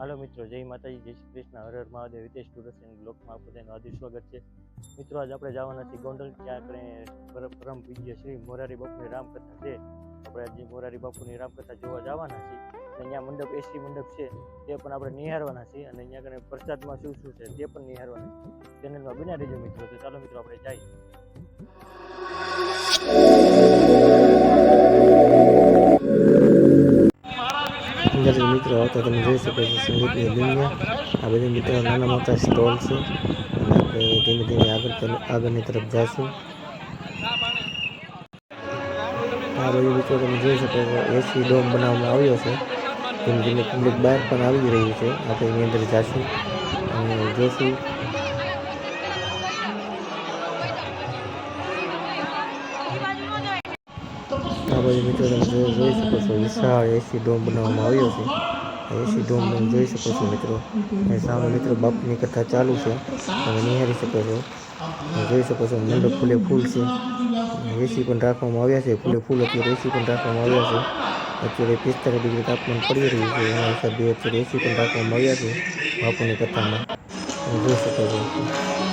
હાલો મિત્રો, જય માતાજી, જય શ્રી કૃષ્ણ. હર હર મહાદેવ, હિતેશ ટુરિસ્ટ એન્ડ બ્લોગમાં બધાનું હાર્દિક સ્વાગત છે. મિત્રો, આજ આપણે જવાના છીએ ગોંડલ ત્યાં આપણે પર- પરમ પૂજ્ય શ્રી મોરારી બાપુની રામકથા છે. આપણે આજે મોરારી બાપુની રામકથા જોવા જવાના છીએ. અહીંયા મંડપ, એસી મંડપ છે, તે પણ આપણે નિહાળવાના છીએ. અને અહીંયા કને પ્રસાદમાં શું શું છે, તે પણ નિહાળવાના છે ચેનલમાં બન્યા રહેજો મિત્રો. તો ચાલો મિત્રો, આપણે જઈએ. સંગીતની દુનિયા આ બધા મિત્રો નાના મોટા સ્ટોલ છે. અને આપણે ધીમે ધીમે આગળ આગળની તરફ જઈશું આ બધી મિત્રો તમે જોઈ શકો છો, એસી ડોમ બનાવવામાં આવ્યો છે. ધીમે ધીમે પબ્લિક બહાર પણ આવી રહી છે. આપણે એની અંદર જઈશું અને જોશું. આ બધી મિત્રો તમે જોઈ શકો છો, વિશાળ એસી ડોમ બનાવવામાં આવ્યો છે. એસી ડોમ તમે જોઈ શકો છો મિત્રો. અને સામે મિત્રો બાપુની કથા ચાલુ છે. તમે નિહાળી શકો છો. જોઈ શકો છો, મંડપ ફૂલે ફૂલ છે. એસી પણ રાખવામાં આવ્યા છે. ફૂલે ફૂલ અત્યારે એસી પણ રાખવામાં આવ્યા છે. અત્યારે પિસ્તાલીસ ડિગ્રી તાપમાન પડી રહ્યું છે. એના હિસાબે અત્યારે એસી પણ રાખવામાં આવ્યા છે બાપુની કથામાં. જોઈ શકો છો.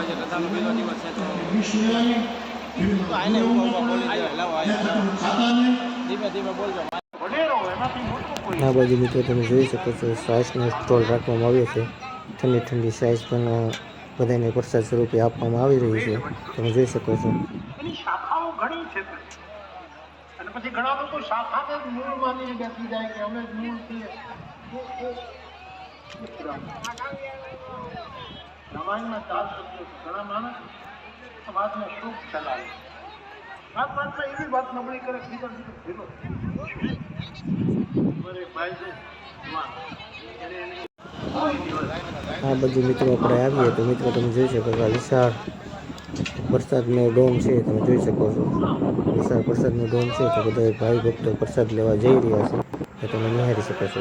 જોઈ શકો છો આજે કથાનો પહેલો દિવસ છે તો તો આને ઊભા ઊભા બોલી દેવાય. લાવો આયા. ધીમે ધીમે બોલજો આ બાજુ મિત્રો તમે જોઈ શકો છો સાસનો સ્ટોલ રાખવામાં આવ્યો છે ઠંડી ઠંડી સાઈઝ પણ અ, બધાને પ્રસાદ સ્વરૂપે આપવામાં આવી રહી છે તમે જોઈ શકો છો એની શાખાઓ ઘણી છે અને પછી ઘણા લોકો શાખાને જ મૂળ માનીને બેસી જાય કે અમે જ મૂળ છીએ એ- ચાર સભ્યો ઘણા માણસ આ વાતને શુભ ચલાવે વાત વાતમાં એવી વાત નબળી કરે, બીજા બીજો ભેગો ભાઈ છે આ બધું મિત્રો આપણે આવીએ તો મિત્રો તમે જોઈ શકો છો વિશાળ વરસાદનો ડોમ છે, તમે જોઈ શકો છો. વિશાળ વરસાદનો ડોમ છે તો બધા ભાઈ ભક્તો પ્રસાદ લેવા જઈ રહ્યા છે, તો તમે નિહાળી શકો છો.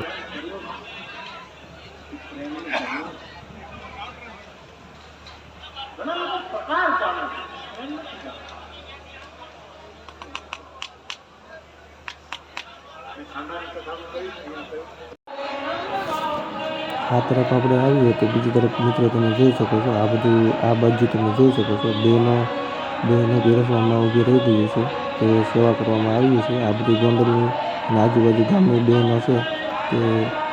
આ તરફ આપણે આવીએ તો બીજી તરફ મિત્રો તમે જોઈ શકો છો, આ બધું આ બાજુ તમે જોઈ શકો છો, બેનો, બેને પીરસવામાં ઊભી રહી ગઈ છે, તે સેવા કરવામાં આવી છે, આ બધી ગોંડલની અને આજુબાજુ ગામની બહેનો છે, તે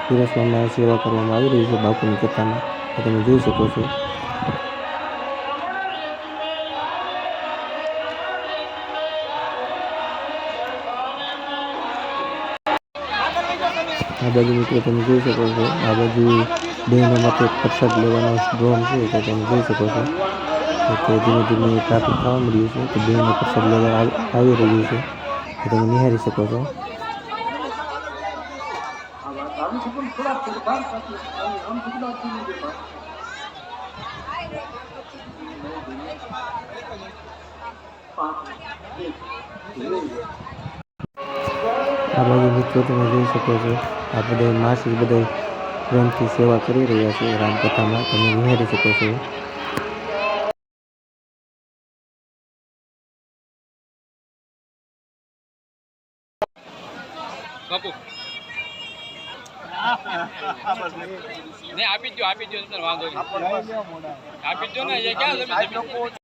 પીરસવામાં સેવા કરવામાં આવી રહી છે બાપુની કથામાં તમે જોઈ શકો છો. આ બાજુ મિત્રો તમે જોઈ શકો છો. આ બાજુ બહેનો માટે પ્રસાદ લેવાનો ડ્રોન છે, તો તમે જોઈ શકો છો. તો ધીમે ધીમે ટ્રાફિક થવા મળ્યું છે, તો બહેનો પ્રસાદ લેવા આવ- રહ્યું છે. તો તમે નિહાળી શકો છો. પાંચ. આ બાજુ મિત્રો તમે જોઈ શકો છો આ બધા માસી બધા પ્રેમથી સેવા કરી રહ્યા છે રામકથામાં તમે નિહાળી શકો છો. આપી દો આપી દો તમને વાંધો નહીં. આપી દો ને ક્યાં તમે